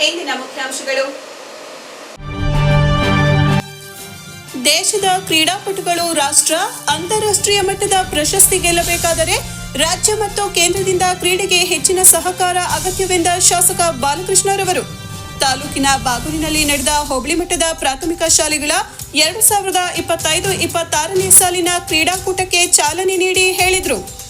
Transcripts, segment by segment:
ಇಂದಿನ ಮುಖ್ಯಾಂಶಗಳು. ದೇಶದ ಕ್ರೀಡಾಪಟುಗಳು ರಾಷ್ಟ್ರ ಅಂತಾರಾಷ್ಟ್ರೀಯ ಮಟ್ಟದ ಪ್ರಶಸ್ತಿ ಗೆಲ್ಲಬೇಕಾದರೆ ರಾಜ್ಯ ಮತ್ತು ಕೇಂದ್ರದಿಂದ ಕ್ರೀಡೆಗೆ ಹೆಚ್ಚಿನ ಸಹಕಾರ ಅಗತ್ಯವೆಂದ ಶಾಸಕ ಬಾಲಕೃಷ್ಣರವರು. ತಾಲೂಕಿನ ಬಾಗೂರಿನಲ್ಲಿ ನಡೆದ ಹೋಬಳಿ ಮಟ್ಟದ ಪ್ರಾಥಮಿಕ ಶಾಲೆಗಳ ಎರಡು ಸಾವಿರದ ಇಪ್ಪತ್ತೈದು, ಇಪ್ಪತ್ತಾರನೇ ಸಾಲಿನ ಕ್ರೀಡಾಕೂಟಕ್ಕೆ ಚಾಲನೆ ನೀಡಿ ಹೇಳಿದರು.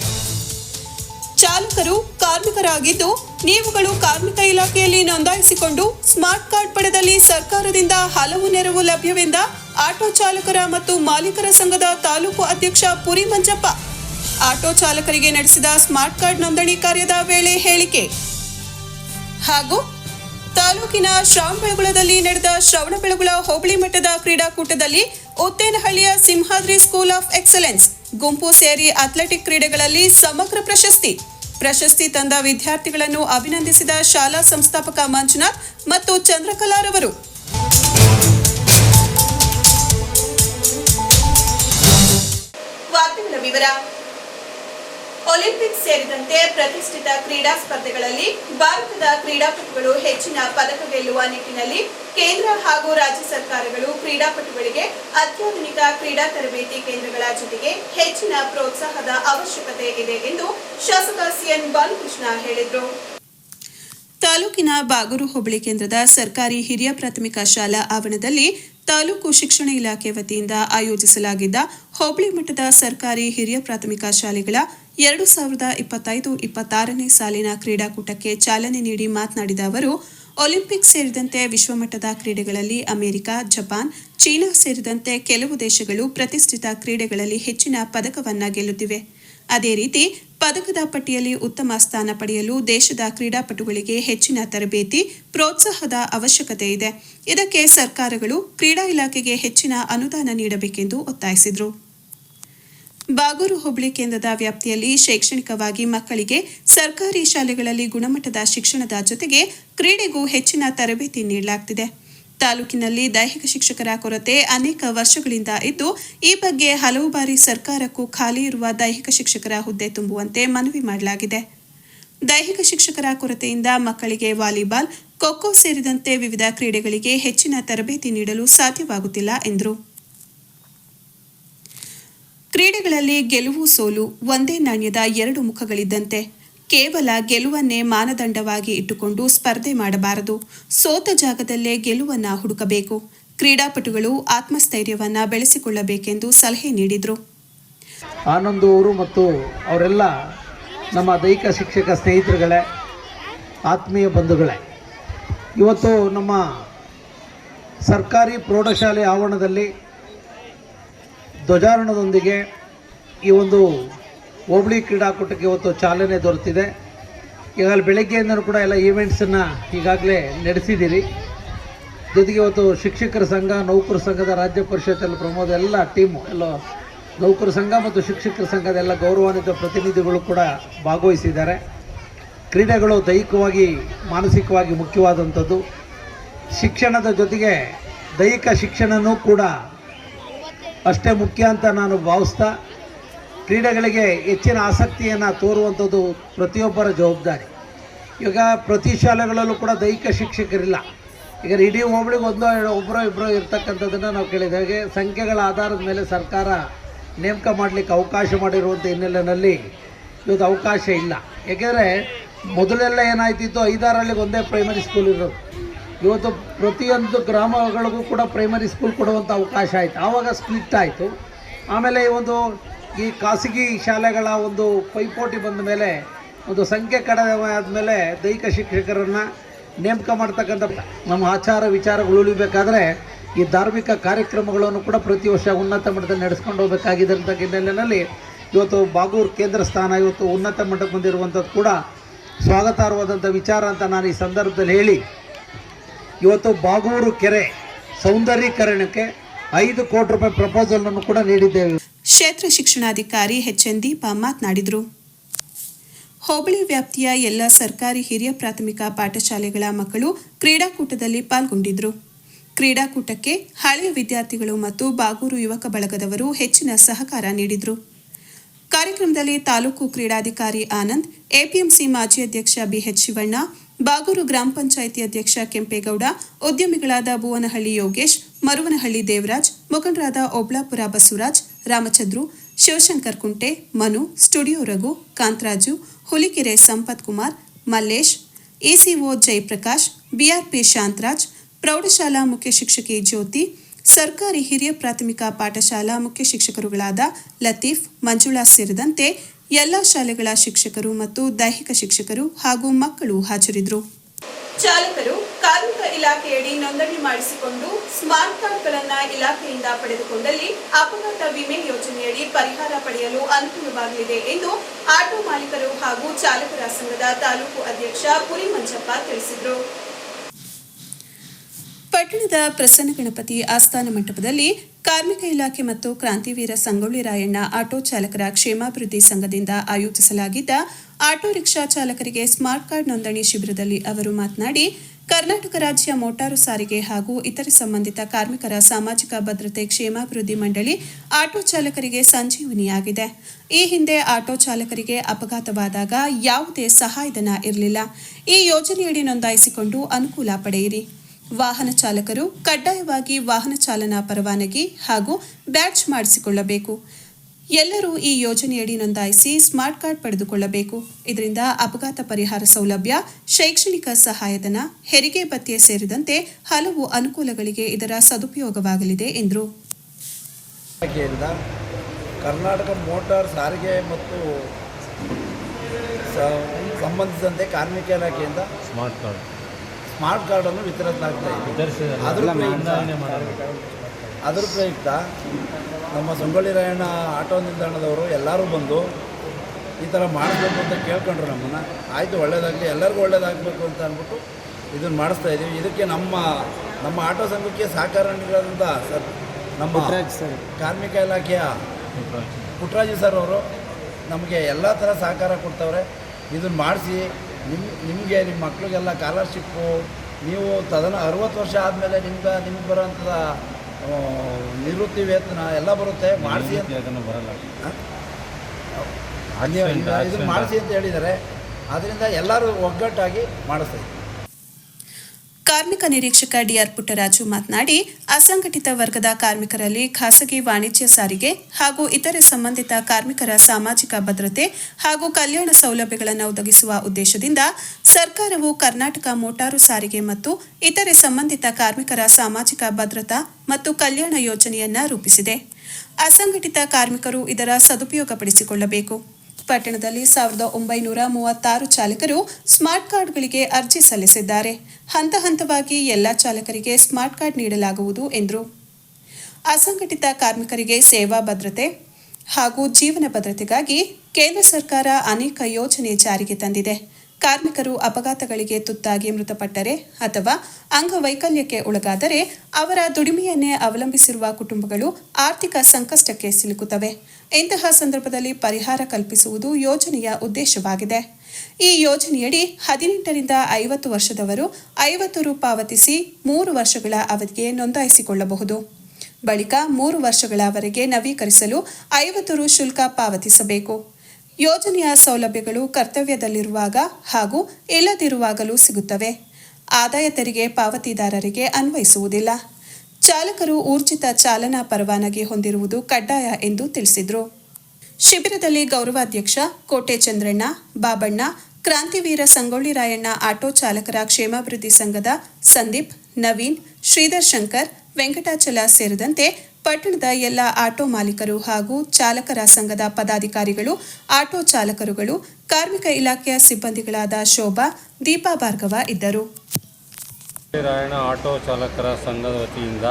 ಚಾಲಕರು ಕಾರ್ಮಿಕರಾಗಿದ್ದು, ನೀವುಗಳು ಕಾರ್ಮಿಕ ಇಲಾಖೆಯಲ್ಲಿ ನೋಂದಾಯಿಸಿಕೊಂಡು ಸ್ಮಾರ್ಟ್ ಕಾರ್ಡ್ ಪಡೆದಲ್ಲಿ ಸರ್ಕಾರದಿಂದ ಹಲವು ನೆರವು ಲಭ್ಯವೆಂದ ಆಟೋ ಚಾಲಕರ ಮತ್ತು ಮಾಲೀಕರ ಸಂಘದ ತಾಲೂಕು ಅಧ್ಯಕ್ಷ ಪುರಿ ಮಂಜಪ್ಪ ಆಟೋ ಚಾಲಕರಿಗೆ ನಡೆಸಿದ ಸ್ಮಾರ್ಟ್ ಕಾರ್ಡ್ ನೋಂದಣಿ ಕಾರ್ಯದ ವೇಳೆ ಹೇಳಿಕೆ. ಹಾಗೂ ತಾಲೂಕಿನ ಶ್ರಾವಣಬೆಳಗುಳದಲ್ಲಿ ನಡೆದ ಶ್ರವಣಬೆಳಗುಳ ಹೋಬಳಿ ಮಟ್ಟದ ಕ್ರೀಡಾಕೂಟದಲ್ಲಿ ಉತ್ತೇನಹಳ್ಳಿಯ ಸಿಂಹಾದ್ರಿ ಸ್ಕೂಲ್ ಆಫ್ ಎಕ್ಸಲೆನ್ಸ್ ಗುಂಪು ಸೇರಿ ಅಥ್ಲೆಟಿಕ್ ಕ್ರೀಡೆಗಳಲ್ಲಿ ಸಮಗ್ರ ಪ್ರಶಸ್ತಿ ಪ್ರಶಸ್ತಿ ತಂದ ವಿದ್ಯಾರ್ಥಿಗಳನ್ನು ಅಭಿನಂದಿಸಿದ ಶಾಲಾ ಸಂಸ್ಥಾಪಕ ಮಂಜುನಾಥ್ ಮತ್ತು ಚಂದ್ರಕಲಾರವರು ವಿವರ. ಒಲಿಂಪಿಕ್ಸ್ ಸೇರಿದಂತೆ ಪ್ರತಿಷ್ಠಿತ ಕ್ರೀಡಾ ಸ್ಪರ್ಧೆಗಳಲ್ಲಿ ಭಾರತದ ಕ್ರೀಡಾಪಟುಗಳು ಹೆಚ್ಚಿನ ಪದಕ ಗೆಲ್ಲುವ ನಿಟ್ಟಿನಲ್ಲಿ ಕೇಂದ್ರ ಹಾಗೂ ರಾಜ್ಯ ಸರ್ಕಾರಗಳು ಕ್ರೀಡಾಪಟುಗಳಿಗೆ ಅತ್ಯಾಧುನಿಕ ಕ್ರೀಡಾ ತರಬೇತಿ ಕೇಂದ್ರಗಳ ಜೊತೆಗೆ ಹೆಚ್ಚಿನ ಪ್ರೋತ್ಸಾಹದ ಅವಶ್ಯಕತೆ ಇದೆ ಎಂದು ಶಾಸಕ ಸಿಎನ್ ಬಾಲಕೃಷ್ಣ ಹೇಳಿದರು. ತಾಲೂಕಿನ ಬಾಗೂರು ಹೋಬಳಿ ಕೇಂದ್ರದ ಸರ್ಕಾರಿ ಹಿರಿಯ ಪ್ರಾಥಮಿಕ ಶಾಲಾ ಆವರಣದಲ್ಲಿ ತಾಲೂಕು ಶಿಕ್ಷಣ ಇಲಾಖೆ ವತಿಯಿಂದ ಆಯೋಜಿಸಲಾಗಿದ್ದ ಹೋಬಳಿ ಮಟ್ಟದ ಸರ್ಕಾರಿ ಹಿರಿಯ ಪ್ರಾಥಮಿಕ ಶಾಲೆಗಳ ಎರಡು ಸಾವಿರದ ಇಪ್ಪತ್ತೈದು ಇಪ್ಪತ್ತಾರನೇ ಸಾಲಿನ ಕ್ರೀಡಾಕೂಟಕ್ಕೆ ಚಾಲನೆ ನೀಡಿ ಮಾತನಾಡಿದ ಅವರು ಒಲಿಂಪಿಕ್ಸ್ ಸೇರಿದಂತೆ ವಿಶ್ವಮಟ್ಟದ ಕ್ರೀಡೆಗಳಲ್ಲಿ ಅಮೆರಿಕ, ಜಪಾನ್, ಚೀನಾ ಸೇರಿದಂತೆ ಕೆಲವು ದೇಶಗಳು ಪ್ರತಿಷ್ಠಿತ ಕ್ರೀಡೆಗಳಲ್ಲಿ ಹೆಚ್ಚಿನ ಪದಕವನ್ನು ಗೆಲ್ಲುತ್ತಿವೆ. ಅದೇ ರೀತಿ, ಪದಕದ ಪಟ್ಟಿಯಲ್ಲಿ ಉತ್ತಮ ಸ್ಥಾನ ಪಡೆಯಲು ದೇಶದ ಕ್ರೀಡಾಪಟುಗಳಿಗೆ ಹೆಚ್ಚಿನ ತರಬೇತಿ, ಪ್ರೋತ್ಸಾಹದ ಅವಶ್ಯಕತೆ ಇದೆ. ಇದಕ್ಕೆ ಸರ್ಕಾರಗಳು, ಕ್ರೀಡಾ ಇಲಾಖೆಗೆ ಹೆಚ್ಚಿನ ಅನುದಾನ ನೀಡಬೇಕೆಂದು ಒತ್ತಾಯಿಸಿದರು. ಬಾಗೂರು ಹೋಬಳಿ ಕೇಂದ್ರದ ವ್ಯಾಪ್ತಿಯಲ್ಲಿ ಶೈಕ್ಷಣಿಕವಾಗಿ ಮಕ್ಕಳಿಗೆ ಸರ್ಕಾರಿ ಶಾಲೆಗಳಲ್ಲಿ ಗುಣಮಟ್ಟದ ಶಿಕ್ಷಣದ ಜೊತೆಗೆ ಕ್ರೀಡೆಗೂ ಹೆಚ್ಚಿನ ತರಬೇತಿ ನೀಡಲಾಗ್ತಿದೆ. ತಾಲೂಕಿನಲ್ಲಿ ದೈಹಿಕ ಶಿಕ್ಷಕರ ಕೊರತೆ ಅನೇಕ ವರ್ಷಗಳಿಂದ ಇದ್ದು, ಈ ಬಗ್ಗೆ ಹಲವು ಬಾರಿ ಸರ್ಕಾರಕ್ಕೂ ಖಾಲಿ ಇರುವ ದೈಹಿಕ ಶಿಕ್ಷಕರ ಹುದ್ದೆ ತುಂಬುವಂತೆ ಮನವಿ ಮಾಡಲಾಗಿದೆ. ದೈಹಿಕ ಶಿಕ್ಷಕರ ಕೊರತೆಯಿಂದ ಮಕ್ಕಳಿಗೆ ವಾಲಿಬಾಲ್ ಖೋಖೋ ಸೇರಿದಂತೆ ವಿವಿಧ ಕ್ರೀಡೆಗಳಿಗೆ ಹೆಚ್ಚಿನ ತರಬೇತಿ ನೀಡಲು ಸಾಧ್ಯವಾಗುತ್ತಿಲ್ಲ ಎಂದರು. ಕ್ರೀಡೆಗಳಲ್ಲಿ ಗೆಲುವು ಸೋಲು ಒಂದೇ ನಾಣ್ಯದ ಎರಡು ಮುಖಗಳಿದ್ದಂತೆ ಕೇವಲ ಗೆಲುವನ್ನೇ ಮಾನದಂಡವಾಗಿ ಇಟ್ಟುಕೊಂಡು ಸ್ಪರ್ಧೆ ಮಾಡಬಾರದು. ಸೋತ ಜಾಗದಲ್ಲೇ ಗೆಲುವನ್ನ ಹುಡುಕಬೇಕು. ಕ್ರೀಡಾಪಟುಗಳು ಆತ್ಮಸ್ಥೈರ್ಯವನ್ನ ಬೆಳೆಸಿಕೊಳ್ಳಬೇಕೆಂದು ಸಲಹೆ ನೀಡಿದರು. ಆನಂದ್ ಅವರು ಮತ್ತು ಅವರೆಲ್ಲ ನಮ್ಮ ದೈಹಿಕ ಶಿಕ್ಷಕ ಸ್ನೇಹಿತರುಗಳೇ, ಆತ್ಮೀಯ ಬಂಧುಗಳೇ, ಇವತ್ತು ನಮ್ಮ ಸರ್ಕಾರಿ ಪ್ರೌಢಶಾಲೆ ಆವರಣದಲ್ಲಿ ಧ್ವಜಾರೋಹಣದೊಂದಿಗೆ ಈ ಒಂದು ಹೋಬಳಿ ಕ್ರೀಡಾಕೂಟಕ್ಕೆ ಇವತ್ತು ಚಾಲನೆ ದೊರೆತಿದೆ. ಈಗಾಗಲೇ ಬೆಳಗ್ಗೆಯಿಂದಲೂ ಕೂಡ ಎಲ್ಲ ಈವೆಂಟ್ಸನ್ನು ಈಗಾಗಲೇ ನಡೆಸಿದ್ದೀರಿ. ಜೊತೆಗೆ ಇವತ್ತು ಶಿಕ್ಷಕರ ಸಂಘ, ನೌಕರ ಸಂಘದ ರಾಜ್ಯ ಪರಿಷತ್ತಲ್ಲಿ ಪ್ರಮೋದ ಎಲ್ಲ ಟೀಮು ಎಲ್ಲ ನೌಕರ ಸಂಘ ಮತ್ತು ಶಿಕ್ಷಕರ ಸಂಘದ ಎಲ್ಲ ಗೌರವಾನ್ವಿತ ಪ್ರತಿನಿಧಿಗಳು ಕೂಡ ಭಾಗವಹಿಸಿದ್ದಾರೆ. ಕ್ರೀಡೆಗಳು ದೈಹಿಕವಾಗಿ, ಮಾನಸಿಕವಾಗಿ ಮುಖ್ಯವಾದಂಥದ್ದು. ಶಿಕ್ಷಣದ ಜೊತೆಗೆ ದೈಹಿಕ ಶಿಕ್ಷಣನೂ ಕೂಡ ಅಷ್ಟೇ ಮುಖ್ಯ ಅಂತ ನಾನು ಭಾವಿಸ್ತಾ ಕ್ರೀಡೆಗಳಿಗೆ ಹೆಚ್ಚಿನ ಆಸಕ್ತಿಯನ್ನು ತೋರುವಂಥದ್ದು ಪ್ರತಿಯೊಬ್ಬರ ಜವಾಬ್ದಾರಿ. ಈಗ ಪ್ರತಿ ಶಾಲೆಗಳಲ್ಲೂ ಕೂಡ ದೈಹಿಕ ಶಿಕ್ಷಕರಿಲ್ಲ. ಈಗ ಇಡೀ ಹೋಬಳಿಗೆ ಒಂದೋ ಒಬ್ಬರೋ ಇಬ್ಬರೋ ಇರ್ತಕ್ಕಂಥದ್ದನ್ನು ನಾವು ಕೇಳಿದ ಹಾಗೆ ಸಂಖ್ಯೆಗಳ ಆಧಾರದ ಮೇಲೆ ಸರ್ಕಾರ ನೇಮಕ ಮಾಡಲಿಕ್ಕೆ ಅವಕಾಶ ಮಾಡಿರುವಂಥ ಹಿನ್ನೆಲೆಯಲ್ಲಿ ಇವತ್ತು ಅವಕಾಶ ಇಲ್ಲ. ಏಕೆಂದರೆ ಮೊದಲೆಲ್ಲ ಏನಾಯ್ತಿತ್ತು ಐದಾರಲ್ಲಿ ಒಂದೇ ಪ್ರೈಮರಿ ಸ್ಕೂಲ್ ಇರೋದು. ಇವತ್ತು ಪ್ರತಿಯೊಂದು ಗ್ರಾಮಗಳಿಗೂ ಕೂಡ ಪ್ರೈಮರಿ ಸ್ಕೂಲ್ ಕೊಡುವಂಥ ಅವಕಾಶ ಆಯಿತು. ಆವಾಗ ಸ್ಪ್ಲಿಟ್ ಆಯಿತು. ಆಮೇಲೆ ಒಂದು ಈ ಖಾಸಗಿ ಶಾಲೆಗಳ ಒಂದು ಪೈಪೋಟಿ ಬಂದ ಮೇಲೆ, ಒಂದು ಸಂಖ್ಯೆ ಕಡಿಮೆ ಆದಮೇಲೆ ದೈಹಿಕ ಶಿಕ್ಷಕರನ್ನು ನೇಮಕ ಮಾಡ್ತಕ್ಕಂಥ ನಮ್ಮ ಆಚಾರ ವಿಚಾರಗಳು ಉಳಿಬೇಕಾದ್ರೆ ಈ ಧಾರ್ಮಿಕ ಕಾರ್ಯಕ್ರಮಗಳನ್ನು ಕೂಡ ಪ್ರತಿ ವರ್ಷ ಉನ್ನತ ಮಟ್ಟದಲ್ಲಿ ನಡೆಸ್ಕೊಂಡು ಹೋಗಬೇಕಾಗಿದೆ ಅಂತ ಹಿನ್ನೆಲೆಯಲ್ಲಿ ಇವತ್ತು ಬಾಗೂರು ಕೇಂದ್ರ ಸ್ಥಾನ ಇವತ್ತು ಉನ್ನತ ಮಟ್ಟಕ್ಕೆ ಬಂದಿರುವಂಥದ್ದು ಕೂಡ ಸ್ವಾಗತಾರ್ಹವಾದಂಥ ವಿಚಾರ ಅಂತ ನಾನು ಈ ಸಂದರ್ಭದಲ್ಲಿ ಹೇಳಿ ಇವತ್ತು ಬಾಗೂರು ಕೆರೆ ಸೌಂದರ್ಯೀಕರಣಕ್ಕೆ ಐದು ಕೋಟಿ ರೂಪಾಯಿ ಪ್ರಪೋಸಲ್ ಅನ್ನು ಕೂಡ ನೀಡಿದ್ದೇವೆ. ಕ್ಷೇತ್ರ ಶಿಕ್ಷಣಾಧಿಕಾರಿ ಎಚ್ಎನ್ ದೀಪ ಮಾತನಾಡಿದರು. ಹೋಬಳಿ ವ್ಯಾಪ್ತಿಯ ಎಲ್ಲ ಸರ್ಕಾರಿ ಹಿರಿಯ ಪ್ರಾಥಮಿಕ ಪಾಠಶಾಲೆಗಳ ಮಕ್ಕಳು ಕ್ರೀಡಾಕೂಟದಲ್ಲಿ ಪಾಲ್ಗೊಂಡಿದ್ದರು ಕ್ರೀಡಾಕೂಟಕ್ಕೆ ಹಳೆಯ ವಿದ್ಯಾರ್ಥಿಗಳು ಮತ್ತು ಬಾಗೂರು ಯುವಕ ಬಳಗದವರು ಹೆಚ್ಚಿನ ಸಹಕಾರ ನೀಡಿದರು. ಕಾರ್ಯಕ್ರಮದಲ್ಲಿ ತಾಲೂಕು ಕ್ರೀಡಾಧಿಕಾರಿ ಆನಂದ್, ಎಪಿಎಂಸಿ ಮಾಜಿ ಅಧ್ಯಕ್ಷ ಬಿಎಚ್ ಶಿವಣ್ಣ ಬಾಗೂರು ಗ್ರಾಮ ಪಂಚಾಯಿತಿ ಅಧ್ಯಕ್ಷ ಕೆಂಪೇಗೌಡ, ಉದ್ಯಮಿಗಳಾದ ಭುವನಹಳ್ಳಿ ಯೋಗೇಶ್, ಮರುವನಹಳ್ಳಿ ದೇವರಾಜ್, ಮುಖಂಡರಾದ ಓಬ್ಲಾಪುರ Basavaraj, Ramachandru, Shivashankar Kunte, Manu, studio Raghu, Kantharaju, Hulikere Sampath Kumar, Mallesh ACO Jayaprakash, BRP Shantharaj, ಪ್ರೌಢಶಾಲಾ ಮುಖ್ಯ ಶಿಕ್ಷಕಿ ಜ್ಯೋತಿ, ಸರ್ಕಾರಿ ಹಿರಿಯ ಪ್ರಾಥಮಿಕ ಪಾಠಶಾಲಾ ಮುಖ್ಯ ಶಿಕ್ಷಕರುಗಳಾದ ಲತೀಫ್, ಮಂಜುಳಾ ಸೇರಿದಂತೆ ಎಲ್ಲ ಶಾಲೆಗಳ ಶಿಕ್ಷಕರು ಮತ್ತು ದೈಹಿಕ ಶಿಕ್ಷಕರು ಹಾಗೂ ಮಕ್ಕಳು ಹಾಜರಿದ್ದರು. ಚಾಲಕರು ಕಾರ್ಮಿಕ ಇಲಾಖೆಯಡಿ ನೋಂದಣಿ ಮಾಡಿಸಿಕೊಂಡು ಸ್ಮಾರ್ಟ್ ಕಾರ್ಡ್ಗಳನ್ನು ಇಲಾಖೆಯಿಂದ ಪಡೆದುಕೊಂಡಲ್ಲಿ ಅಪಘಾತ ವಿಮೆ ಯೋಜನೆಯಡಿ ಪರಿಹಾರ ಪಡೆಯಲು ಅನುಕೂಲವಾಗಲಿದೆ ಎಂದು ಆಟೋ ಮಾಲೀಕರು ಹಾಗೂ ಚಾಲಕರ ಸಂಘದ ತಾಲೂಕು ಅಧ್ಯಕ್ಷ ಪುರಿ ಮಂಜಪ್ಪ ತಿಳಿಸಿದರು. ಪಟ್ಟಣದ ಪ್ರಸನ್ನ ಗಣಪತಿ ಆಸ್ಥಾನ ಮಂಟಪದಲ್ಲಿ ಕಾರ್ಮಿಕ ಇಲಾಖೆ ಮತ್ತು ಕ್ರಾಂತಿವೀರ ಸಂಗೊಳ್ಳಿ ರಾಯಣ್ಣ ಆಟೋ ಚಾಲಕರ ಕ್ಷೇಮಾಭಿವೃದ್ಧಿ ಸಂಘದಿಂದ ಆಯೋಜಿಸಲಾಗಿದ್ದ ಆಟೋ ರಿಕ್ಷಾ ಚಾಲಕರಿಗೆ ಸ್ಮಾರ್ಟ್ ಕಾರ್ಡ್ ನೋಂದಣಿ ಶಿಬಿರದಲ್ಲಿ ಅವರು ಮಾತನಾಡಿ, ಕರ್ನಾಟಕ ರಾಜ್ಯ ಮೋಟಾರು ಸಾರಿಗೆ ಹಾಗೂ ಇತರೆ ಸಂಬಂಧಿತ ಕಾರ್ಮಿಕರ ಸಾಮಾಜಿಕ ಭದ್ರತೆ ಕ್ಷೇಮಾಭಿವೃದ್ಧಿ ಮಂಡಳಿ ಆಟೋ ಚಾಲಕರಿಗೆ ಸಂಜೀವನಿಯಾಗಿದೆ ಈ ಹಿಂದೆ ಆಟೋ ಚಾಲಕರಿಗೆ ಅಪಘಾತವಾದಾಗ ಯಾವುದೇ ಸಹಾಯಧನ ಇರಲಿಲ್ಲ. ಈ ಯೋಜನೆಯಡಿ ನೋಂದಾಯಿಸಿಕೊಂಡು ಅನುಕೂಲ ಪಡೆಯಿರಿ. ವಾಹನ ಚಾಲಕರು ಕಡ್ಡಾಯವಾಗಿ ವಾಹನ ಚಾಲನಾ ಪರವಾನಗಿ ಹಾಗೂ ಬ್ಯಾಡ್ಜ್ ಮಾಡಿಸಿಕೊಳ್ಳಬೇಕು. ಎಲ್ಲರೂ ಈ ಯೋಜನೆಯಡಿ ನೋಂದಾಯಿಸಿ ಸ್ಮಾರ್ಟ್ ಕಾರ್ಡ್ ಪಡೆದುಕೊಳ್ಳಬೇಕು. ಇದರಿಂದ ಅಪಘಾತ ಪರಿಹಾರ ಸೌಲಭ್ಯ ಶೈಕ್ಷಣಿಕ ಸಹಾಯಧನ ಹೆರಿಗೆ ಭತ್ಯೆ ಸೇರಿದಂತೆ ಹಲವು ಅನುಕೂಲಗಳಿಗೆ ಇದರ ಸದುಪಯೋಗವಾಗಲಿದೆ ಎಂದರು. ಕರ್ನಾಟಕ ಮೋಟಾರ್ ಸಾರಿಗೆ ಮತ್ತು ಸಂಬಂಧಿಸಿದಂತೆ ಕಾರ್ಮಿಕ ಇಲಾಖೆಯಿಂದ ಸ್ಮಾರ್ಟ್ ಕಾರ್ಡ್. ಸ್ಮಾರ್ಟ್ ಕಾರ್ಡನ್ನು ವಿತರಿಸಲಾಗ್ತಾ ಇದೆ. ಅದ್ರ ಅದ್ರ ಪ್ರಯುಕ್ತ ನಮ್ಮ ಸಂಗೊಳ್ಳಿ ರಾಯಣ್ಣ ಆಟೋ ನಿಲ್ದಾಣದವರು ಎಲ್ಲರೂ ಬಂದು ಈ ಥರ ಮಾಡಬೇಕು ಅಂತ ಕೇಳ್ಕೊಂಡ್ರು ನಮ್ಮನ್ನು. ಆಯಿತು ಒಳ್ಳೇದಾಗಲಿ ಎಲ್ಲರಿಗೂ ಒಳ್ಳೇದಾಗಬೇಕು ಅಂತ ಅಂದ್ಬಿಟ್ಟು ಇದನ್ನು ಮಾಡಿಸ್ತಾ ಇದ್ದೀವಿ ಇದಕ್ಕೆ ನಮ್ಮ ನಮ್ಮ ಆಟೋ ಸಂಘಕ್ಕೆ ಸಹಕಾರ ನೀಡಿರೋದ್ರಿಂದ ಸರ್ ನಮ್ಮ ಕಾರ್ಮಿಕ ಇಲಾಖೆಯ ಪುಟ್ಟರಾಜು ಸರ್ ಅವರು ನಮಗೆ ಎಲ್ಲ ಥರ ಸಹಕಾರ ಕೊಡ್ತವ್ರೆ. ಇದನ್ನು ಮಾಡಿಸಿ ನಿಮ್ಮ ನಿಮಗೆ ನಿಮ್ಮ ಮಕ್ಕಳಿಗೆಲ್ಲ ಸ್ಕಾಲರ್ಶಿಪ್ಪು ನೀವು ತದನ ಅರುವತ್ತು ವರ್ಷ ಆದಮೇಲೆ ನಿಮ್ಗೆ ನಿಮ್ಗೆ ಬರೋಂಥ ನಿವೃತ್ತಿ ವೇತನ ಎಲ್ಲ ಬರುತ್ತೆ. ಮಾಡಿಸಿ ಅಂತ ಅದನ್ನು ಬರಲ್ಲ. ಇದನ್ನು ಮಾಡಿಸಿ ಅಂತ ಹೇಳಿದ್ದಾರೆ. ಅದರಿಂದ ಎಲ್ಲರೂ ಒಗ್ಗಟ್ಟಾಗಿ ಮಾಡಿಸ್ತಾ ಕಾರ್ಮಿಕ ನಿರೀಕ್ಷಕ ಡಿಆರ್ ಪುಟ್ಟರಾಜು ಮಾತನಾಡಿ, ಅಸಂಘಟಿತ ವರ್ಗದ ಕಾರ್ಮಿಕರಲ್ಲಿ ಖಾಸಗಿ ವಾಣಿಜ್ಯ ಸಾರಿಗೆ ಹಾಗೂ ಇತರೆ ಸಂಬಂಧಿತ ಕಾರ್ಮಿಕರ ಸಾಮಾಜಿಕ ಭದ್ರತೆ ಹಾಗೂ ಕಲ್ಯಾಣ ಸೌಲಭ್ಯಗಳನ್ನು ಒದಗಿಸುವ ಉದ್ದೇಶದಿಂದ ಸರ್ಕಾರವು ಕರ್ನಾಟಕ ಮೋಟಾರು ಸಾರಿಗೆ ಮತ್ತು ಇತರೆ ಸಂಬಂಧಿತ ಕಾರ್ಮಿಕರ ಸಾಮಾಜಿಕ ಭದ್ರತಾ ಮತ್ತು ಕಲ್ಯಾಣ ಯೋಜನೆಯನ್ನ ರೂಪಿಸಿದೆ. ಅಸಂಘಟಿತ ಕಾರ್ಮಿಕರು ಇದರ ಸದುಪಯೋಗಪಡಿಸಿಕೊಳ್ಳಬೇಕು. ಪಟ್ಟಣದಲ್ಲಿ ಸಾವಿರದ ಒಂಬೈನೂರ ಮೂವತ್ತಾರು ಚಾಲಕರು ಸ್ಮಾರ್ಟ್ ಕಾರ್ಡ್ಗಳಿಗೆ ಅರ್ಜಿ ಸಲ್ಲಿಸಿದ್ದಾರೆ. ಹಂತ ಹಂತವಾಗಿ ಎಲ್ಲ ಚಾಲಕರಿಗೆ ಸ್ಮಾರ್ಟ್ ಕಾರ್ಡ್ ನೀಡಲಾಗುವುದು ಎಂದರು. ಅಸಂಘಟಿತ ಕಾರ್ಮಿಕರಿಗೆ ಸೇವಾ ಭದ್ರತೆ ಹಾಗೂ ಜೀವನ ಭದ್ರತೆಗಾಗಿ ಕೇಂದ್ರ ಸರ್ಕಾರ ಅನೇಕ ಯೋಜನೆ ಜಾರಿಗೆ ತಂದಿದೆ. ಕಾರ್ಮಿಕರು ಅಪಘಾತಗಳಿಗೆ ತುತ್ತಾಗಿ ಮೃತಪಟ್ಟರೆ ಅಥವಾ ಅಂಗವೈಕಲ್ಯಕ್ಕೆ ಒಳಗಾದರೆ ಅವರ ದುಡಿಮೆಯನ್ನೇ ಅವಲಂಬಿಸಿರುವ ಕುಟುಂಬಗಳು ಆರ್ಥಿಕ ಸಂಕಷ್ಟಕ್ಕೆ ಸಿಲುಕುತ್ತವೆ. ಇಂತಹ ಸಂದರ್ಭದಲ್ಲಿ ಪರಿಹಾರ ಕಲ್ಪಿಸುವುದು ಯೋಜನೆಯ ಉದ್ದೇಶವಾಗಿದೆ. ಈ ಯೋಜನೆಯಡಿ ಹದಿನೆಂಟರಿಂದ ಐವತ್ತು ವರ್ಷದವರು ಐವತ್ತು ರು ಪಾವತಿಸಿ ಮೂರು ವರ್ಷಗಳ ಅವಧಿಗೆ ನೋಂದಾಯಿಸಿಕೊಳ್ಳಬಹುದು. ಬಳಿಕ ಮೂರು ವರ್ಷಗಳವರೆಗೆ ನವೀಕರಿಸಲು ಐವತ್ತು ರು ಶುಲ್ಕ ಪಾವತಿಸಬೇಕು. ಯೋಜನೆಯ ಸೌಲಭ್ಯಗಳು ಕರ್ತವ್ಯದಲ್ಲಿರುವಾಗ ಹಾಗೂ ಇಲ್ಲದಿರುವಾಗಲೂ ಸಿಗುತ್ತವೆ. ಆದಾಯ ತೆರಿಗೆ ಪಾವತಿದಾರರಿಗೆ ಅನ್ವಯಿಸುವುದಿಲ್ಲ. ಚಾಲಕರು ಊರ್ಜಿತ ಚಾಲನಾ ಪರವಾನಗಿ ಹೊಂದಿರುವುದು ಕಡ್ಡಾಯ ಎಂದು ತಿಳಿಸಿದರು. ಶಿಬಿರದಲ್ಲಿ ಗೌರವಾಧ್ಯಕ್ಷ ಕೋಟೆ ಚಂದ್ರಣ್ಣ, ಬಾಬಣ್ಣ, ಕ್ರಾಂತಿವೀರ ಸಂಗೊಳ್ಳಿ ರಾಯಣ್ಣ ಆಟೋ ಚಾಲಕರ ಕ್ಷೇಮಾಭಿವೃದ್ಧಿ ಸಂಘದ ಸಂದೀಪ್, ನವೀನ್, ಶ್ರೀಧರ್ ಶಂಕರ್, ವೆಂಕಟಾಚಲ ಸೇರಿದಂತೆ ಪಟ್ಟಣದ ಎಲ್ಲ ಆಟೋ ಮಾಲೀಕರು ಹಾಗೂ ಚಾಲಕರ ಸಂಘದ ಪದಾಧಿಕಾರಿಗಳು, ಆಟೋ ಚಾಲಕರುಗಳು, ಕಾರ್ಮಿಕ ಇಲಾಖೆಯ ಸಿಬ್ಬಂದಿಗಳಾದ ಶೋಭಾ, ದೀಪಾ ಭಾರ್ಗವ ಇದ್ದರು. ರಾಯಣ್ಣ ಆಟೋ ಚಾಲಕರ ಸಂಘದ ವತಿಯಿಂದ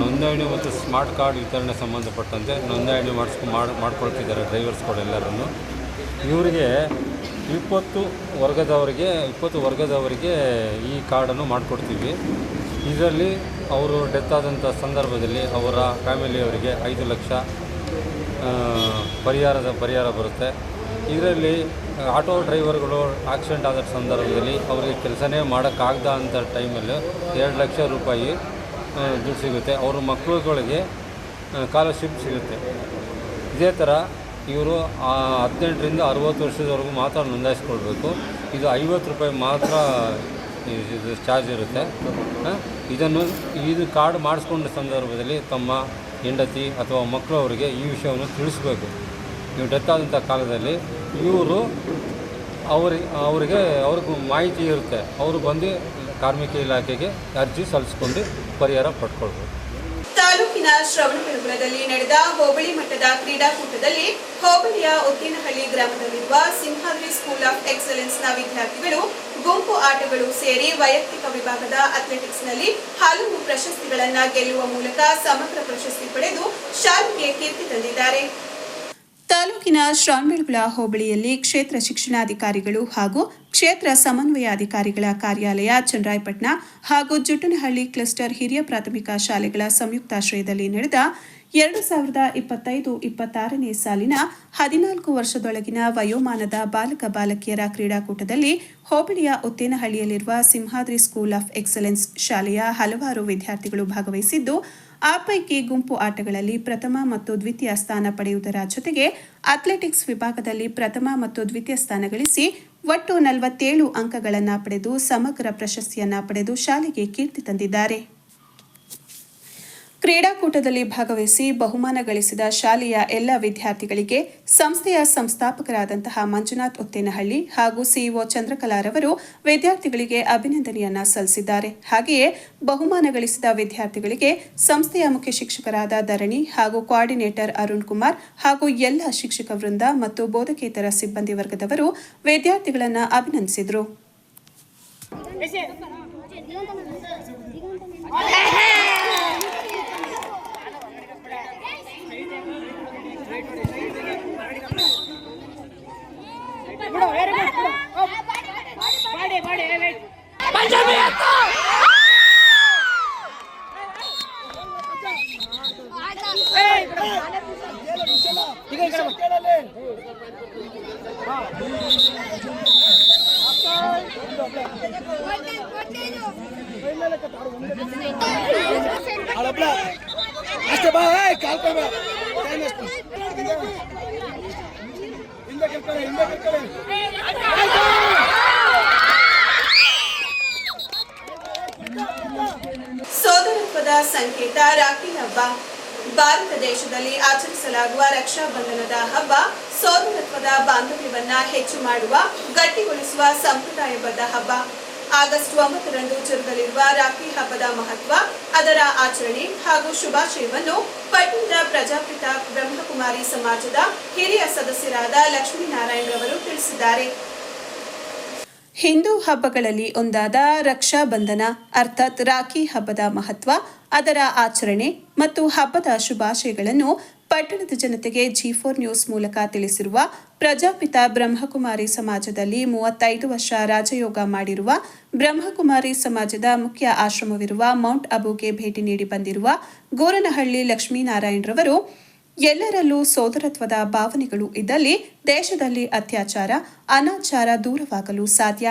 ನೋಂದಣಿ ಮತ್ತು ಸ್ಮಾರ್ಟ್ ಕಾರ್ಡ್ ವಿತರಣೆ ಸಂಬಂಧಪಟ್ಟಂತೆ ನೋಂದಣಿ ಮಾಡಿಸ್ಕೊ, ಮಾಡಿ, ಮಾಡ್ಕೊಳ್ತಿದ್ದಾರೆ ಎಲ್ಲರನ್ನು. ಇವರಿಗೆ ಇಪ್ಪತ್ತು ವರ್ಗದವರಿಗೆ ಇಪ್ಪತ್ತು ವರ್ಗದವರಿಗೆ ಈ ಕಾರ್ಡನ್ನು ಮಾಡಿಕೊಡ್ತೀವಿ. ಇದರಲ್ಲಿ ಅವರು ಡೆತ್ ಆದಂಥ ಸಂದರ್ಭದಲ್ಲಿ ಅವರ ಫ್ಯಾಮಿಲಿಯವರಿಗೆ ಐದು ಲಕ್ಷ ಪರಿಹಾರದ, ಪರಿಹಾರ ಬರುತ್ತೆ. ಇದರಲ್ಲಿ ಆಟೋ ಡ್ರೈವರ್ಗಳು ಆಕ್ಸಿಡೆಂಟ್ ಆದ ಸಂದರ್ಭದಲ್ಲಿ ಅವರಿಗೆ ಕೆಲಸನೇ ಮಾಡೋಕ್ಕಾಗ್ದ ಅಂಥ ಟೈಮಲ್ಲಿ ಎರಡು ಲಕ್ಷ ರೂಪಾಯಿ ದುಡ್ಡು ಸಿಗುತ್ತೆ. ಅವ್ರ ಮಕ್ಕಳುಗಳಿಗೆ ಸ್ಕಾಲರ್ಶಿಪ್ ಸಿಗುತ್ತೆ. ಇದೇ ಥರ ಇವರು ಹದಿನೆಂಟರಿಂದ ಅರುವತ್ತು ವರ್ಷದವರೆಗೂ ಮಾತ್ರ ನೋಂದಾಯಿಸ್ಕೊಳ್ಬೇಕು. ಇದು ಐವತ್ತು ರೂಪಾಯಿ ಮಾತ್ರ ಇದು ಚಾರ್ಜ್ ಇರುತ್ತೆ. ಇದನ್ನು, ಇದು ಕಾರ್ಡ್ ಮಾಡಿಸ್ಕೊಂಡ ಸಂದರ್ಭದಲ್ಲಿ ತಮ್ಮ ಹೆಂಡತಿ ಅಥವಾ ಮಕ್ಕಳು ಅವರಿಗೆ ಈ ವಿಷಯವನ್ನು ತಿಳಿಸ್ಬೇಕು. ನೀವು ಡೆತ್ ಆದಂಥ ಕಾಲದಲ್ಲಿ ಇವರು ಅವರಿಗೆ ಅವರಿಗೆ, ಅವ್ರಿಗೂ ಮಾಹಿತಿ ಇರುತ್ತೆ. ಅವರು ಬಂದು ಕಾರ್ಮಿಕ ಇಲಾಖೆಗೆ ಅರ್ಜಿ ಸಲ್ಲಿಸ್ಕೊಂಡು ಪರಿಹಾರ ಪಡ್ಕೊಳ್ಬೋದು. ತಾಲೂಕಿನ ಶ್ರವಣಪುರದಲ್ಲಿ ನಡೆದ ಹೋಬಳಿ ಮಟ್ಟದ ಕ್ರೀಡಾಕೂಟದಲ್ಲಿ ಹೋಬಳಿಯ ಉತ್ತೇನಹಳ್ಳಿ ಗ್ರಾಮದಲ್ಲಿರುವ ಸಿಂಹಾದ್ರಿ ಸ್ಕೂಲ್ ಆಫ್ ಎಕ್ಸಲೆನ್ಸ್ನ ವಿದ್ಯಾರ್ಥಿಗಳು ಗುಂಪು ಆಟಗಳು ಸೇರಿ ವೈಯಕ್ತಿಕ ವಿಭಾಗದ ಅಥ್ಲೆಟಿಕ್ಸ್ನಲ್ಲಿ ಹಲವು ಪ್ರಶಸ್ತಿಗಳನ್ನು ಗೆಲ್ಲುವ ಮೂಲಕ ಸಮಗ್ರ ಪ್ರಶಸ್ತಿ ಪಡೆದು ಶಾಲೆಗೆ ಕೀರ್ತಿ ತಂದಿದ್ದಾರೆ. ತಾಲೂಕಿನ ಶ್ರಾವಣಬೆಳಗೊಳ ಹೋಬಳಿಯಲ್ಲಿ ಕ್ಷೇತ್ರ ಶಿಕ್ಷಣಾಧಿಕಾರಿಗಳು ಹಾಗೂ ಕ್ಷೇತ್ರ ಸಮನ್ವಯಾಧಿಕಾರಿಗಳ ಕಾರ್ಯಾಲಯ ಚನ್ರಾಯಪಟ್ನ ಹಾಗೂ ಜುಟ್ಟನಹಳ್ಳಿ ಕ್ಲಸ್ಟರ್ ಹಿರಿಯ ಪ್ರಾಥಮಿಕ ಶಾಲೆಗಳ ಸಂಯುಕ್ತಾಶ್ರಯದಲ್ಲಿ ನಡೆದ ಎರಡು ಸಾವಿರದ ಇಪ್ಪತ್ತೈದು ಇಪ್ಪತ್ತಾರನೇ ಸಾಲಿನ ಹದಿನಾಲ್ಕು ವರ್ಷದೊಳಗಿನ ವಯೋಮಾನದ ಬಾಲಕ ಬಾಲಕಿಯರ ಕ್ರೀಡಾಕೂಟದಲ್ಲಿ ಹೋಬಳಿಯ ಉತ್ತೇನಹಳ್ಳಿಯಲ್ಲಿರುವ ಸಿಂಹಾದ್ರಿ ಸ್ಕೂಲ್ ಆಫ್ ಎಕ್ಸಲೆನ್ಸ್ ಶಾಲೆಯ ಹಲವಾರು ವಿದ್ಯಾರ್ಥಿಗಳು ಭಾಗವಹಿಸಿದ್ದು, ಆ ಪೈಕಿ ಗುಂಪು ಆಟಗಳಲ್ಲಿ ಪ್ರಥಮ ಮತ್ತು ದ್ವಿತೀಯ ಸ್ಥಾನ ಪಡೆಯುವುದರ ಜೊತೆಗೆ ಅಥ್ಲೆಟಿಕ್ಸ್ ವಿಭಾಗದಲ್ಲಿ ಪ್ರಥಮ ಮತ್ತು ದ್ವಿತೀಯ ಸ್ಥಾನ ಗಳಿಸಿ ಒಟ್ಟು ನಲವತ್ತೇಳು ಅಂಕಗಳನ್ನು ಪಡೆದು ಸಮಗ್ರ ಪ್ರಶಸ್ತಿಯನ್ನು ಪಡೆದು ಶಾಲೆಗೆ ಕೀರ್ತಿ ತಂದಿದ್ದಾರೆ. ಕ್ರೀಡಾಕೂಟದಲ್ಲಿ ಭಾಗವಹಿಸಿ ಬಹುಮಾನ ಗಳಿಸಿದ ಶಾಲೆಯ ಎಲ್ಲ ವಿದ್ಯಾರ್ಥಿಗಳಿಗೆ ಸಂಸ್ಥೆಯ ಸಂಸ್ಥಾಪಕರಾದಂತಹ ಮಂಜುನಾಥ್ ಉತ್ತೇನಹಳ್ಳಿ ಹಾಗೂ ಸಿಇಒ ಚಂದ್ರಕಲಾರವರು ವಿದ್ಯಾರ್ಥಿಗಳಿಗೆ ಅಭಿನಂದನೆಯನ್ನ ಸಲ್ಲಿಸಿದ್ದಾರೆ. ಹಾಗೆಯೇ ಬಹುಮಾನ ಗಳಿಸಿದ ವಿದ್ಯಾರ್ಥಿಗಳಿಗೆ ಸಂಸ್ಥೆಯ ಮುಖ್ಯ ಶಿಕ್ಷಕರಾದ ಧರಣಿ ಹಾಗೂ ಕೋಆರ್ಡಿನೇಟರ್ ಅರುಣ್ ಕುಮಾರ್ ಹಾಗೂ ಎಲ್ಲ ಶಿಕ್ಷಕ ವೃಂದ ಮತ್ತು ಬೋಧಕೇತರ ಸಿಬ್ಬಂದಿ ವರ್ಗದವರು ವಿದ್ಯಾರ್ಥಿಗಳನ್ನು ಅಭಿನಂದಿಸಿದರು. ಅಷ್ಟೇ ಬಾ ಏಯ್ ಕಾಲ್ ಕೊಡ ಟೈಮ್ ಎಷ್ಟು ಹಿಂದೆ ಕೆಲ್ಕೊಳ್ಳಿ ಹಿಂದೆ ಕೆಲ್ಕೊಳ್ಳಿ ಸೋದರತ್ವದ ಸಂಕೇತ ರಾಖಿ ಹಬ್ಬ. ಭಾರತ ದೇಶದಲ್ಲಿ ಆಚರಿಸಲಾಗುವ ರಕ್ಷಾ ಬಂಧನದ ಹಬ್ಬ. ಸೋದರತ್ವದ ಬಾಂಧವ್ಯವನ್ನ ಹೆಚ್ಚು ಮಾಡುವ, ಗಟ್ಟಿಗೊಳಿಸುವ ಸಂಪ್ರದಾಯಬದ್ಧ ಹಬ್ಬ. ಆಗಸ್ಟ್ ಒಂಬತ್ತರಂದು ಜರುಗಲಿರುವ ರಾಖಿ ಹಬ್ಬದ ಮಹತ್ವ, ಅದರ ಆಚರಣೆ ಹಾಗೂ ಶುಭಾಶಯವನ್ನು ಪಟ್ಟಣದ ಪ್ರಜಾಪಿತ ಬ್ರಹ್ಮಕುಮಾರಿ ಸಮಾಜದ ಹಿರಿಯ ಸದಸ್ಯರಾದ ಲಕ್ಷ್ಮೀನಾರಾಯಣರವರು ತಿಳಿಸಿದ್ದಾರೆ. ಹಿಂದೂ ಹಬ್ಬಗಳಲ್ಲಿ ಒಂದಾದ ರಕ್ಷಾ ಬಂಧನ, ಅರ್ಥಾತ್ ರಾಖಿ ಹಬ್ಬದ ಮಹತ್ವ, ಅದರ ಆಚರಣೆ ಮತ್ತು ಹಬ್ಬದ ಶುಭಾಶಯಗಳನ್ನು ಪಟ್ಟಣದ ಜನತೆಗೆ ಜಿ ಫೋರ್ ನ್ಯೂಸ್ ಮೂಲಕ ತಿಳಿಸಿರುವ ಪ್ರಜಾಪಿತ ಬ್ರಹ್ಮಕುಮಾರಿ ಸಮಾಜದಲ್ಲಿ ಮೂವತ್ತೈದು ವರ್ಷ ರಾಜಯೋಗ ಮಾಡಿರುವ ಬ್ರಹ್ಮಕುಮಾರಿ ಸಮಾಜದ ಮುಖ್ಯ ಆಶ್ರಮವಿರುವ ಮೌಂಟ್ ಅಬುಗೆ ಭೇಟಿ ನೀಡಿ ಬಂದಿರುವ ಗೋರನಹಳ್ಳಿ ಲಕ್ಷ್ಮೀನಾರಾಯಣರವರು, ಎಲ್ಲರಲ್ಲೂ ಸೋದರತ್ವದ ಭಾವನೆಗಳು ಇದ್ದಲ್ಲಿ ದೇಶದಲ್ಲಿ ಅತ್ಯಾಚಾರ, ಅನಾಚಾರ ದೂರವಾಗಲು ಸಾಧ್ಯ.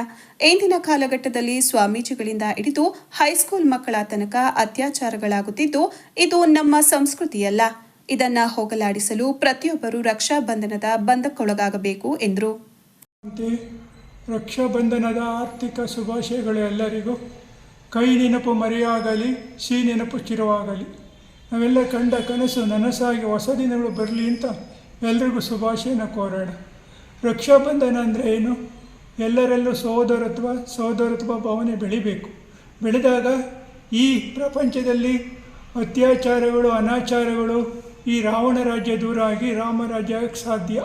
ಇಂದಿನ ಕಾಲಘಟ್ಟದಲ್ಲಿ ಸ್ವಾಮೀಜಿಗಳಿಂದ ಹಿಡಿದು ಹೈಸ್ಕೂಲ್ ಮಕ್ಕಳ ತನಕ ಅತ್ಯಾಚಾರಗಳಾಗುತ್ತಿದ್ದು, ಇದು ನಮ್ಮ ಸಂಸ್ಕೃತಿಯಲ್ಲ. ಇದನ್ನ ಹೋಗಲಾಡಿಸಲು ಪ್ರತಿಯೊಬ್ಬರು ರಕ್ಷಾ ಬಂಧನದ ಬಂಧಕ್ಕೊಳಗಾಗಬೇಕು, ಎಂದರು. ರಕ್ಷಾಬಂಧನದ ಆರ್ಥಿಕ ಶುಭಾಶಯಗಳು ಎಲ್ಲರಿಗೂ. ಕೈ ನೆನಪು ಮರೆಯಾಗಲಿ, ಸಿಹಿ ನೆನಪು ಚಿರವಾಗಲಿ. ನಾವೆಲ್ಲ ಕಂಡ ಕನಸು ನನಸಾಗಿ ಹೊಸ ದಿನಗಳು ಬರಲಿ ಅಂತ ಎಲ್ರಿಗೂ ಶುಭಾಶಯನ ಕೋರೋಣ ರಕ್ಷಾಬಂಧನ ಅಂದರೆ ಏನು? ಎಲ್ಲರಲ್ಲೂ ಸಹೋದರತ್ವ ಸಹೋದರತ್ವ ಭಾವನೆ ಬೆಳಿಬೇಕು. ಬೆಳೆದಾಗ ಈ ಪ್ರಪಂಚದಲ್ಲಿ ಅತ್ಯಾಚಾರಗಳು, ಅನಾಚಾರಗಳು ಈ ರಾವಣ ರಾಜ್ಯ ದೂರ ಆಗಿ ರಾಮ ರಾಜ್ಯ ಆಗಕ್ಕೆ ಸಾಧ್ಯ.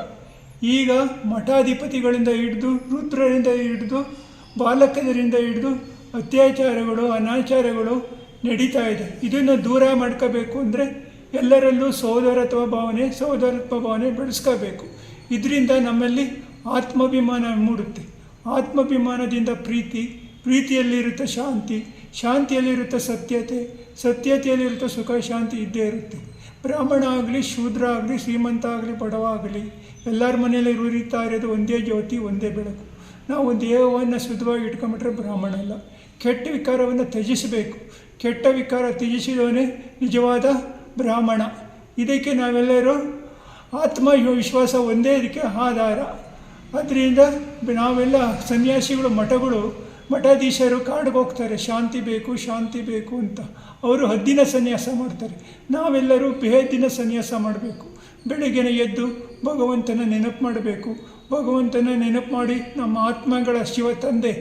ಈಗ ಮಠಾಧಿಪತಿಗಳಿಂದ ಹಿಡಿದು, ರುದ್ರರಿಂದ ಹಿಡಿದು, ಬಾಲಕರಿಂದ ಹಿಡಿದು ಅತ್ಯಾಚಾರಗಳು, ಅನಾಚಾರಗಳು ನಡೀತಾ ಇದೆ. ಇದನ್ನು ದೂರ ಮಾಡ್ಕೋಬೇಕು ಅಂದರೆ ಎಲ್ಲರಲ್ಲೂ ಸಹೋದರತ್ವ ಭಾವನೆ ಸಹೋದರತ್ವ ಭಾವನೆ ಬೆಳೆಸ್ಕೋಬೇಕು. ಇದರಿಂದ ನಮ್ಮಲ್ಲಿ ಆತ್ಮಾಭಿಮಾನ ಮೂಡುತ್ತೆ. ಆತ್ಮಾಭಿಮಾನದಿಂದ ಪ್ರೀತಿ, ಪ್ರೀತಿಯಲ್ಲಿರುತ್ತೆ ಶಾಂತಿ, ಶಾಂತಿಯಲ್ಲಿರುತ್ತೆ ಸತ್ಯತೆ, ಸತ್ಯತೆಯಲ್ಲಿರುತ್ತೆ ಸುಖ, ಶಾಂತಿ ಇದ್ದೇ ಇರುತ್ತೆ. ಬ್ರಾಹ್ಮಣ ಆಗಲಿ, ಶೂದ್ರ ಆಗಲಿ, ಶ್ರೀಮಂತ ಆಗಲಿ, ಬಡವ ಆಗಲಿ, ಎಲ್ಲರ ಮನೆಯಲ್ಲಿ ಉರಿತಾ ಇರೋದು ಒಂದೇ ಜ್ಯೋತಿ, ಒಂದೇ ಬೆಳಕು. ನಾವು ದೇಹವನ್ನು ಶುದ್ಧವಾಗಿ ಇಟ್ಕೊಂಬಿಟ್ರೆ ಬ್ರಾಹ್ಮಣ ಅಲ್ಲ. ಕೆಟ್ಟ ವಿಕಾರವನ್ನು ತ್ಯಜಿಸಬೇಕು. ಕೆಟ್ಟ ವಿಕಾರ ತ್ಯಜಿಸಿದವನೇ ನಿಜವಾದ ಬ್ರಾಹ್ಮಣ. ಇದಕ್ಕೆ ನಾವೆಲ್ಲರೂ ಆತ್ಮ ವಿಶ್ವಾಸ ಒಂದೇ ಇದಕ್ಕೆ ಆಧಾರ. ಅದರಿಂದ ನಾವೆಲ್ಲ ಸನ್ಯಾಸಿಗಳು, ಮಠಗಳು ಮಠಾಧೀಶರು ಕಾಡಿಗೆ ಹೋಗ್ತಾರೆ, ಶಾಂತಿ ಬೇಕು ಶಾಂತಿ ಬೇಕು ಅಂತ. ಅವರು ಹದ್ದಿನ ಸನ್ಯಾಸ ಮಾಡ್ತಾರೆ. ನಾವೆಲ್ಲರೂ ಬೇಹದ್ದಿನ ಸನ್ಯಾಸ ಮಾಡಬೇಕು. ಬೆಳಗ್ಗೆನ ಎದ್ದು ಭಗವಂತನ ನೆನಪು ಮಾಡಬೇಕು. ಭಗವಂತನ ನೆನಪು ಮಾಡಿ ನಮ್ಮ ಆತ್ಮಗಳ ಶಿವ ತಂದೆ.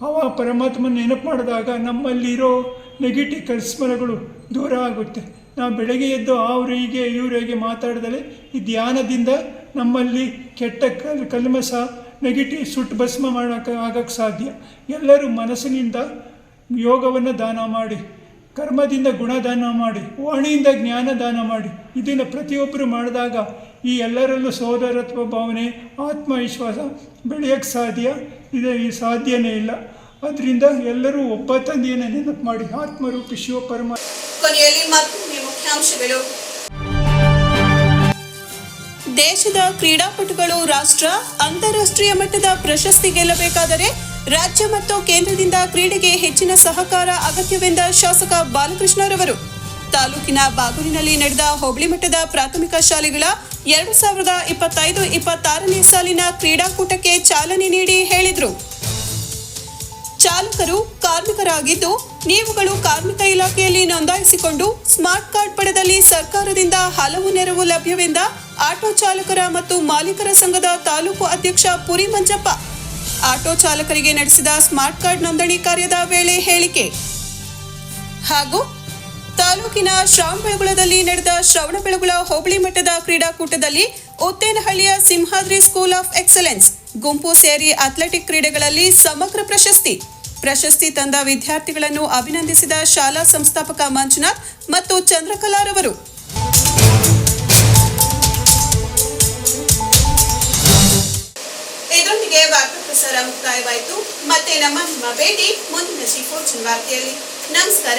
ಅವ ಪರಮಾತ್ಮನ ನೆನಪು ಮಾಡಿದಾಗ ನಮ್ಮಲ್ಲಿರೋ ನೆಗೆಟಿವ್ ಕಲ್ಸ್ಮರಗಳು ದೂರ ಆಗುತ್ತೆ. ನಾವು ಬೆಳಗ್ಗೆ ಎದ್ದು ಅವ್ರು ಹೀಗೆ ಇವರು ಹೇಗೆ ಮಾತಾಡಿದರೆ ಈ ಧ್ಯಾನದಿಂದ ನಮ್ಮಲ್ಲಿ ಕೆಟ್ಟ ಕಲ್ ಕಲ್ಮಸ ನೆಗೆಟಿವ್ ಸುಟ್ಟು ಭಸ್ಮ ಮಾಡೋಕ್ಕೆ ಆಗೋಕ್ಕೆ ಸಾಧ್ಯ. ಎಲ್ಲರೂ ಮನಸ್ಸಿನಿಂದ ಯೋಗವನ್ನು ದಾನ ಮಾಡಿ, ಕರ್ಮದಿಂದ ಗುಣದಾನ ಮಾಡಿ, ವಾಣಿಯಿಂದ ಜ್ಞಾನ ದಾನ ಮಾಡಿ. ಇದನ್ನು ಪ್ರತಿಯೊಬ್ಬರು ಮಾಡಿದಾಗ ಈ ಎಲ್ಲರಲ್ಲೂ ಸೋದರತ್ವ ಭಾವನೆ, ಆತ್ಮವಿಶ್ವಾಸ ಬೆಳೆಯೋಕ್ಕೆ ಸಾಧ್ಯ. ಇದೆ, ಈ ಸಾಧ್ಯನೇ ಇಲ್ಲ. ಅದರಿಂದ ಎಲ್ಲರೂ ಒಬ್ಬ ತಂದೆಯನ್ನು ನೆನಪು ಮಾಡಿ. ಆತ್ಮರೂಪಿ ಶಿವ ಪರಮ ಕೊನೆಯಲ್ಲಿ ಮತ್ತು ಮುಖ್ಯಾಂಶಗಳು. ದೇಶದ ಕ್ರೀಡಾಪಟುಗಳು ರಾಷ್ಟ್ರ, ಅಂತಾರಾಷ್ಟ್ರೀಯ ಮಟ್ಟದ ಪ್ರಶಸ್ತಿ ಗೆಲ್ಲಬೇಕಾದರೆ ರಾಜ್ಯ ಮತ್ತು ಕೇಂದ್ರದಿಂದ ಕ್ರೀಡೆಗೆ ಹೆಚ್ಚಿನ ಸಹಕಾರ ಅಗತ್ಯವೆಂದ ಶಾಸಕ ಬಾಲಕೃಷ್ಣರವರು. ತಾಲೂಕಿನ ಬಾಗೂರಿನಲ್ಲಿ ನಡೆದ ಹೋಬಳಿ ಮಟ್ಟದ ಪ್ರಾಥಮಿಕ ಶಾಲೆಗಳ ಎರಡು ಸಾವಿರದ ಇಪ್ಪತ್ತೈದು ಇಪ್ಪತ್ತಾರನೇ ಸಾಲಿನ ಕ್ರೀಡಾಕೂಟಕ್ಕೆ ಚಾಲನೆ ನೀಡಿ ಹೇಳಿದರು. ಚಾಲಕರು ಕಾರ್ಮಿಕರಾಗಿದ್ದು, ನೀವುಗಳು ಕಾರ್ಮಿಕ ಇಲಾಖೆಯಲ್ಲಿ ನೋಂದಾಯಿಸಿಕೊಂಡು ಸ್ಮಾರ್ಟ್ ಕಾರ್ಡ್ ಪಡೆದಲ್ಲಿ ಸರ್ಕಾರದಿಂದ ಹಲವು ನೆರವು ಲಭ್ಯವೆಂದ ಆಟೋ ಚಾಲಕರ ಮತ್ತು ಮಾಲೀಕರ ಸಂಘದ ತಾಲೂಕು ಅಧ್ಯಕ್ಷ ಪುರಿ ಮಂಜಪ್ಪ. ಆಟೋ ಚಾಲಕರಿಗೆ ನಡೆಸಿದ ಸ್ಮಾರ್ಟ್ ಕಾರ್ಡ್ ನೋಂದಣಿ ಕಾರ್ಯದ ವೇಳೆ ಹೇಳಿಕೆ. ಹಾಗೂ ತಾಲೂಕಿನ ಶ್ರಾವಣಬೆಳಗುಳದಲ್ಲಿ ನಡೆದ ಶ್ರವಣಬೆಳಗುಳ ಹೋಬಳಿ ಮಟ್ಟದ ಕ್ರೀಡಾಕೂಟದಲ್ಲಿ ಉತ್ತೇನಹಳ್ಳಿಯ ಸಿಂಹಾದ್ರಿ ಸ್ಕೂಲ್ ಆಫ್ ಎಕ್ಸಲೆನ್ಸ್ ಗುಂಪು ಸೇರಿ ಅಥ್ಲೆಟಿಕ್ ಕ್ರೀಡೆಗಳಲ್ಲಿ ಸಮಗ್ರ ಪ್ರಶಸ್ತಿ. ಪ್ರಶಸ್ತಿ ತಂದ ವಿದ್ಯಾರ್ಥಿಗಳನ್ನು ಅಭಿನಂದಿಸಿದ ಶಾಲಾ ಸಂಸ್ಥಾಪಕ ಮಂಜುನಾಥ್ ಮತ್ತು ಚಂದ್ರಕಲಾರವರು ಮುಕ್ತಾಯವಾಯಿತು ಮತ್ತೆ ನಿಮ್ಮ ಭೇಟಿ. ಮುಂದಿನ ಶಿಫೋರ್ಚನ್ ವಾರ್ತೆಯಲ್ಲಿ. ನಮಸ್ಕಾರ.